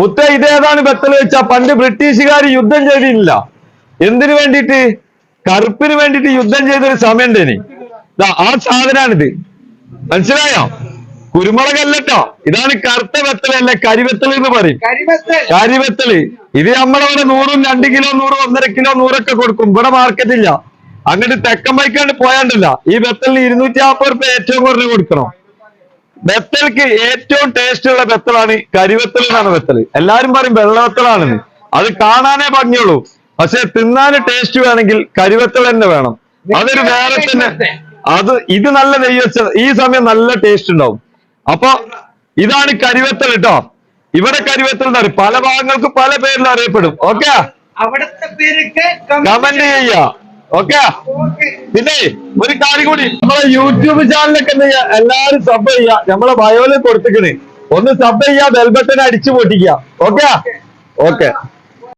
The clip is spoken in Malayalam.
മുത്ത ഇതേതാണ് ബത്തൽ വെച്ചാ പണ്ട് ബ്രിട്ടീഷുകാർ യുദ്ധം ചെയ്തില്ല. എന്തിനു വേണ്ടിയിട്ട്? കറുപ്പിന് വേണ്ടിയിട്ട് യുദ്ധം ചെയ്തൊരു സമയം ഉണ്ടേനി ആ സാധനാണിത്. മനസ്സിലായോ? കുരുമുളകല്ലട്ടോ. ഇതാണ് കറുത്ത വെത്തലല്ല കരിവെത്തൽ എന്ന് പറയും. കരിവെത്തൽ ഇത് നമ്മളവിടെ നൂറും രണ്ട് കിലോ നൂറും ഒന്നര കിലോ നൂറൊക്കെ കൊടുക്കും. ഇവിടെ മാർക്കറ്റില്ല അങ്ങോട്ട് തെക്കം വൈക്കാണ്ട് പോയാണ്ടല്ല. ഈ വെത്തലിന് ഇരുന്നൂറ്റി നാൽപ്പത് റുപ്യ ഏറ്റവും കുറഞ്ഞ് കൊടുക്കണം. ബെത്തൽക്ക് ഏറ്റവും ടേസ്റ്റ് ഉള്ള ബെത്തലാണ് കരിവെത്തൽ എന്നാണ് ബെത്തൽ എല്ലാരും പറയും വെള്ളവെത്തലാണെന്ന് അത് കാണാനേ ഭംഗിയുള്ളൂ. പക്ഷെ തിന്നാന് ടേസ്റ്റ് വേണമെങ്കിൽ കരിവെത്തൽ തന്നെ വേണം. അതൊരു വേറെ തന്നെ അത് ഇത് നല്ല നെയ്യ് വെച്ച ഈ സമയം നല്ല ടേസ്റ്റ് ഉണ്ടാവും. അപ്പൊ ഇതാണ് കരിവെത്തൽ കേട്ടോ ഇവിടെ കരിവെത്തൽ എന്ന് പറയും. പല ഭാഗങ്ങൾക്ക് പല പേരിൽ അറിയപ്പെടും. ഓക്കെ അവിടുത്തെ പേരൊക്കെ കമന്റ് ചെയ്യാ. ഓക്കെ? പിന്നെ ഒരു കാര്യം കൂടി. നമ്മളെ യൂട്യൂബ് ചാനലൊക്കെ എന്ത് ചെയ്യാ എല്ലാരും സബ് ചെയ്യാ നമ്മളെ ബയോയിൽ കൊടുത്തിക്കണ്. ഒന്ന് സബ് ചെയ്യാ ബെൽബട്ടൺ അടിച്ചു പൊട്ടിക്കുക. ഓക്കെ? ഓക്കെ.